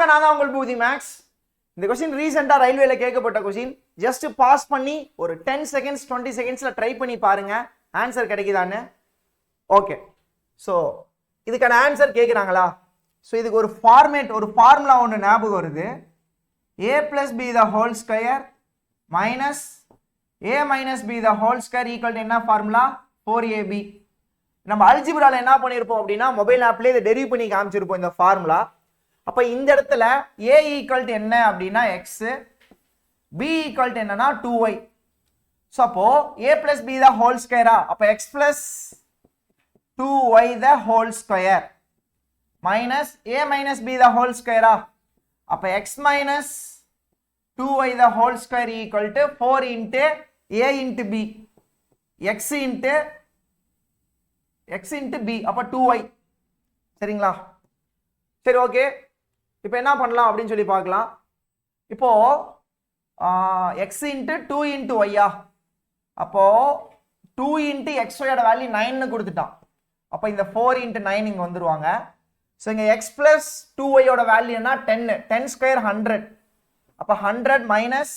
மக்கா நான் தான் உங்கள் பூதி மேக்ஸ் இந்த கொஸ்டின் ரீசெண்டாக ரயில்வேல கேட்கப்பட்ட கொஸ்டின் ஜஸ்ட் பாஸ் பண்ணி ஒரு டென் செகண்ட்ஸ் டுவெண்ட்டி செகண்ட்ஸில் ட்ரை பண்ணி பாருங்க. ஆன்சர் கிடைக்குதான்னு? ஓகே ஸோ இதுக்கான ஆன்சர் கேட்குறாங்களா ஸோ இதுக்கு ஒரு ஃபார்மேட் ஒரு ஃபார்முலா ஒன்று ஞாபகம் வருது. A plus B the whole square minus A minus B the whole square equal என்ன ஃபார்முலா ஃபோர் ஏபி நம்ம அல்ஜிப்ரால என்ன பண்ணியிருப்போம் அப்படின்னா மொபைல் ஆப்லேயே இதை டெரிவ் பண்ணி காமிச்சிருப்போம் இந்த ஃபார்முலா அப்போ இந்த இடத்துல ஏ ஈக்குவல் என்ன அப்படின்னா எக்ஸ் பி ஈக்குவல் என்னன்னா டூ ஒய் ஸோ அப்போ A plus B the whole ஸ்கொயரா அப்போ X plus two Y the whole square minus A minus B the whole ஸ்கொயரா அப்போ X minus two Y the whole square equal to four into A into B X into X into B அப்போ two Y சரிங்களா? சரி okay இப்போ என்ன பண்ணலாம் அப்படின்னு சொல்லி பார்க்கலாம். இப்போ எக்ஸ் இன்ட்டு டூ இன்ட்டு ஒய்யா அப்போ டூ இன்ட்டு எக்ஸ் ஒய்யோட வேல்யூ நைன்னு கொடுத்துட்டான். அப்போ இந்த ஃபோர் இன்ட்டு நைன் இங்கே வந்துருவாங்க. ஸோ இங்கே எக்ஸ் ப்ளஸ் டூ ஒய்யோட வேல்யூனா டென்னு டென் ஸ்கொயர் ஹண்ட்ரட் அப்போ hundred minus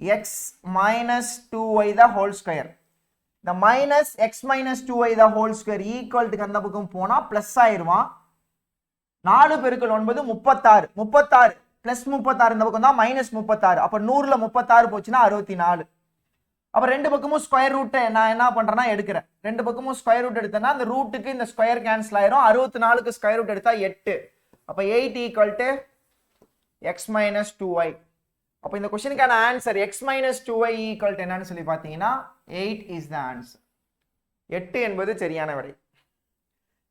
X minus two Y the whole square இந்த minus X minus two Y the whole square ஈக்குவல்ட்டுக்கு அந்த பக்கம் போனால் ப்ளஸ் ஆயிடுவான் நாலு பெருக்கள் ஒன்பது முப்பத்தாறு. முப்பத்தாறு பிளஸ் முப்பத்தாறு இந்த பக்கம் தான் மைனஸ் முப்பத்தாறு. அப்போ நூறுல முப்பத்தாறு போச்சுன்னா அறுபத்தி நாலு அப்போ ரெண்டு பக்கமும் ஸ்கொயர் ரூட்டை நான் என்ன பண்றேன்னா எடுக்கிறேன். ரெண்டு பக்கமும் ஸ்கொயர் ரூட் எடுத்தேன்னா அந்த ரூட்டுக்கு இந்த ஸ்கொயர் கேன்சல் ஆயிரும். அறுபத்தி நாலுக்கு ஸ்கொயர் ரூட் எடுத்தா எட்டு. அப்போ eight equal to X minus two Y அப்போ இந்த கொஸ்டினுக்கான answer X minus two Y equal to என்னன்னு சொல்லி பார்த்தீங்கன்னா எயிட் இஸ் த ஆன்சர் எட்டு என்பது சரியான விடை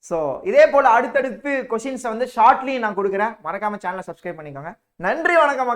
ஸோ இதே போல் அடுத்தடுத்து கொஷின்ஸை வந்து ஷார்ட்லி நான் கொடுக்குறேன். மறக்காம சேனலை சப்ஸ்கிரைப் பண்ணிக்கோங்க. நன்றி வணக்கம் அக்கா